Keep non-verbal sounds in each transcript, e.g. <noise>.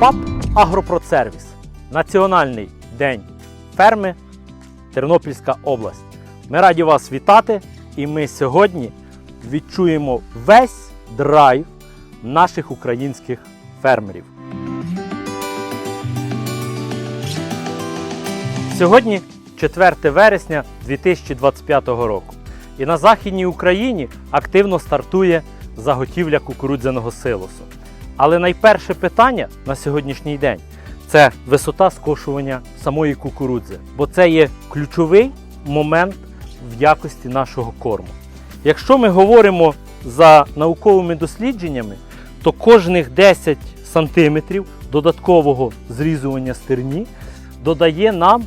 ПАП Агропродсервіс. Національний день ферми Тернопільська область. Ми раді вас вітати, і ми сьогодні відчуємо весь драйв наших українських фермерів. Сьогодні 4 вересня 2025 року. І на Західній Україні активно стартує заготівля кукурудзяного силосу. Але найперше питання на сьогоднішній день це висота скошування самої кукурудзи, бо це є ключовий момент в якості нашого корму. Якщо ми говоримо за науковими дослідженнями, то кожних 10 сантиметрів додаткового зрізування стерні додає нам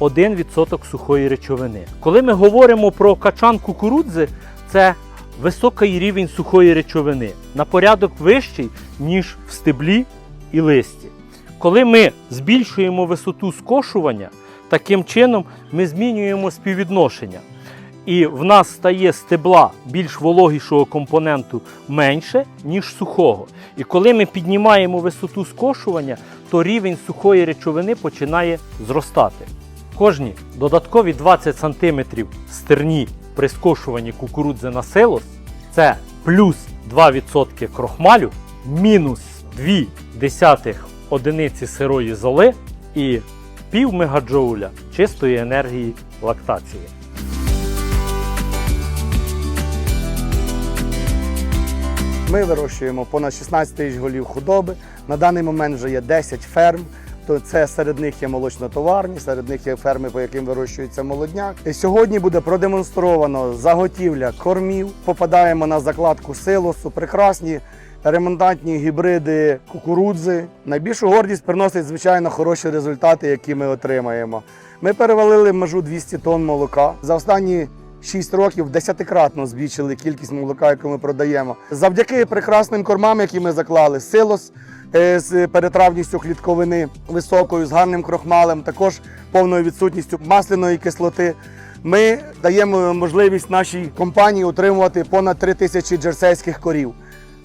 1% сухої речовини. Коли ми говоримо про качан кукурудзи, це високий рівень сухої речовини на порядок вищий, ніж в стеблі і листі. Коли ми збільшуємо висоту скошування, таким чином ми змінюємо співвідношення. І в нас стає стебла більш вологішого компоненту менше, ніж сухого. І коли ми піднімаємо висоту скошування, то рівень сухої речовини починає зростати. Кожні додаткові 20 см стерні при скошуванні кукурудзи на силос це плюс 2% крохмалю, мінус 2 десятих одиниці сирої золи і пів мегаджоуля чистої енергії лактації. Ми вирощуємо понад 16 тисяч голів худоби. На даний момент вже є 10 ферм. То це серед них є молочнотоварні, серед них є ферми, по яким вирощується молодняк. І сьогодні буде продемонстровано заготівля кормів. Попадаємо на закладку силосу, прекрасні ремонтантні гібриди кукурудзи. Найбільшу гордість приносить, звичайно, хороші результати, які ми отримаємо. Ми перевалили межу 200 тонн молока. За останні 6 років десятикратно збільшили кількість молока, яку ми продаємо. Завдяки прекрасним кормам, які ми заклали, силос е, з перетравністю клітковини високою, з гарним крохмалем, також повною відсутністю масляної кислоти. Ми даємо можливість нашій компанії утримувати понад 3 тисячі джерсейських корів.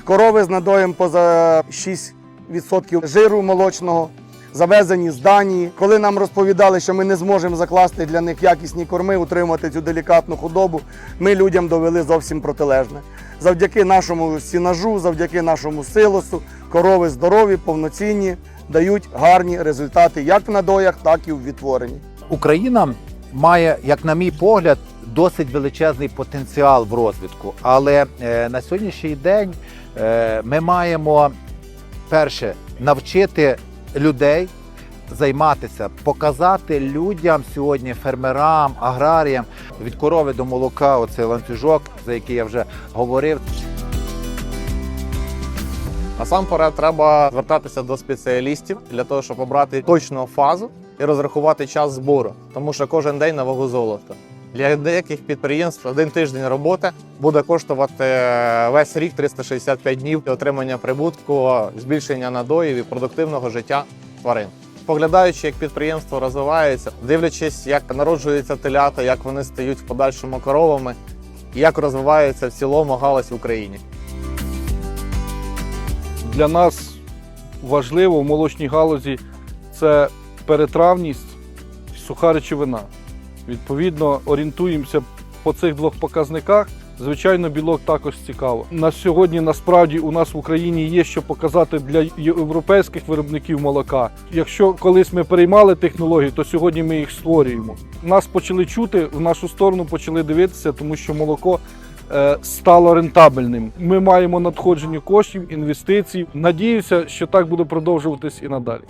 Корови з надоєм поза 6% жиру молочного, завезені з Данії. Коли нам розповідали, що ми не зможемо закласти для них якісні корми, утримати цю делікатну худобу, ми людям довели зовсім протилежне. Завдяки нашому сінажу, завдяки нашому силосу, корови здорові, повноцінні, дають гарні результати як в надоях, так і в відтворенні. Україна має, як на мій погляд, досить величезний потенціал в розвитку. Але е, на сьогоднішній день е, ми маємо перше навчити людей займатися, показати людям сьогодні, фермерам, аграріям від корови до молока, оцей ланцюжок, за який я вже говорив. Насамперед треба звертатися до спеціалістів для того, щоб обрати точну фазу і розрахувати час збору, тому що кожен день на вагу золота. Для деяких підприємств один тиждень роботи буде коштувати весь рік 365 днів отримання прибутку, збільшення надоїв і продуктивного життя тварин. Поглядаючи, як підприємство розвивається, дивлячись, як народжуються телята, як вони стають в подальшому коровами, і як розвивається в цілому галузь в Україні. Для нас важливо в молочній галузі це перетравність, суха речовина. Відповідно, орієнтуємося по цих двох показниках. Звичайно, білок також цікаво. На сьогодні насправді у нас в Україні є що показати для європейських виробників молока. Якщо колись ми переймали технології, то сьогодні ми їх створюємо. Нас почали чути, в нашу сторону почали дивитися, тому що молоко е, стало рентабельним. Ми маємо надходження коштів, інвестицій. Надіюся, що так буде продовжуватись і надалі.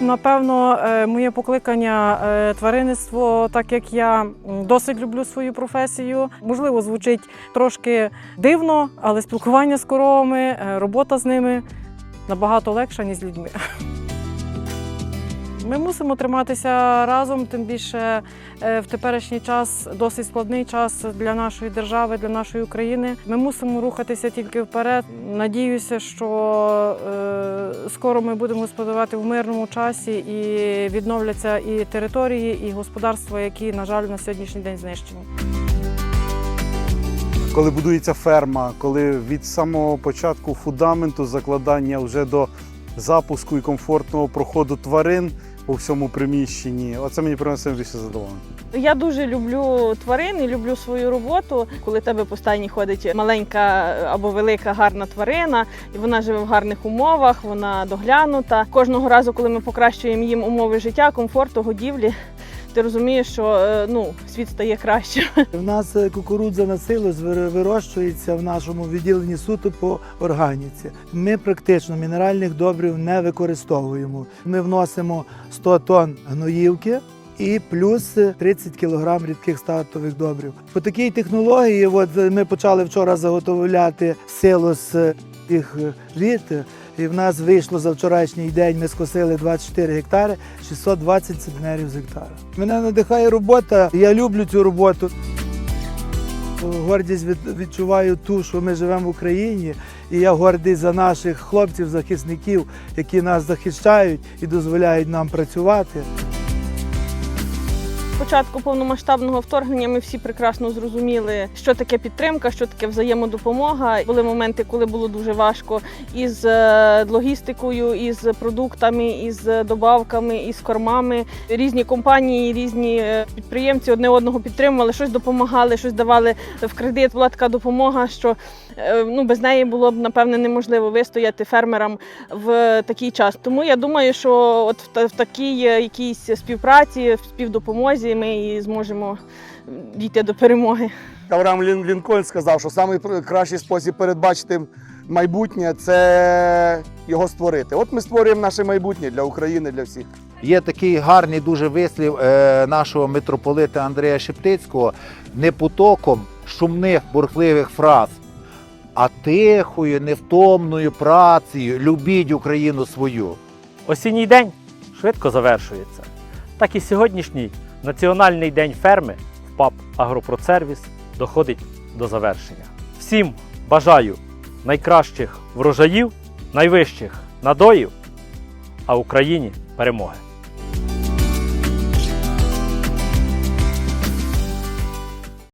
Напевно, е, моє покликання е, тваринництво, так як я досить люблю свою професію. Можливо, звучить трошки дивно, але спілкування з коровами, е, робота з ними набагато легша, ніж з людьми. <laughs> Ми мусимо триматися разом, тим більше е, в теперішній час досить складний час для нашої держави, для нашої України. Ми мусимо рухатися тільки вперед. Надіюся, що е, скоро ми будемо господарювати в мирному часі і відновляться і території, і господарства, які, на жаль, на сьогоднішній день знищені. коли будується ферма, коли від самого початку фундаменту закладання вже до запуску і комфортного проходу тварин у всьому приміщенні. Оце мені приносить більше задоволення. Я дуже люблю тварин і люблю свою роботу. Коли тебе постійно ходить маленька або велика гарна тварина, і вона живе в гарних умовах, вона доглянута. Кожного разу, коли ми покращуємо їм умови життя, комфорту, годівлі, ти розумієш, що е, ну, світ стає краще. <laughs> У нас е, кукурудза на вир- вирощується в нашому відділенні суто по органіці. Ми практично мінеральних добрив не використовуємо. Ми вносимо 100 тонн гноївки. І плюс е, 30 кг рідких стартових добрив. По такій технології, от е, ми почали вчора заготовляти силос е, е, від, е, і в нас вийшло за вчорашній день. Ми скосили 24 гектари, 620 центнерів з гектара. Мене надихає робота. Я люблю цю роботу. Гордість відчуваю ту, що ми живемо в Україні, і я гордий за наших хлопців, захисників, які нас захищають і дозволяють нам працювати. Початку повномасштабного вторгнення ми всі прекрасно зрозуміли, що таке підтримка, що таке взаємодопомога. Були моменти, коли було дуже важко із е, логістикою, із продуктами, із добавками, із кормами. Різні компанії, різні е, підприємці одне одного підтримували, щось допомагали, щось давали в кредит. Була така допомога, що е, ну без неї було б напевне неможливо вистояти фермерам в такий час. Тому я думаю, що от в, в такій е, якійсь співпраці, в співдопомозі ми і зможемо дійти до перемоги. Авраам Лін- Лінкольн сказав, що найкращий спосіб передбачити майбутнє це його створити. От ми створюємо наше майбутнє для України, для всіх. Є такий гарний дуже вислів е, нашого митрополита Андрія Шептицького не потоком шумних бурхливих фраз, а тихою, невтомною працею любіть Україну свою. Осінній день швидко завершується. Так і сьогоднішній Національний день ферми в ПАП Агропроцервіс доходить до завершення. Всім бажаю найкращих врожаїв, найвищих надоїв, а Україні перемоги!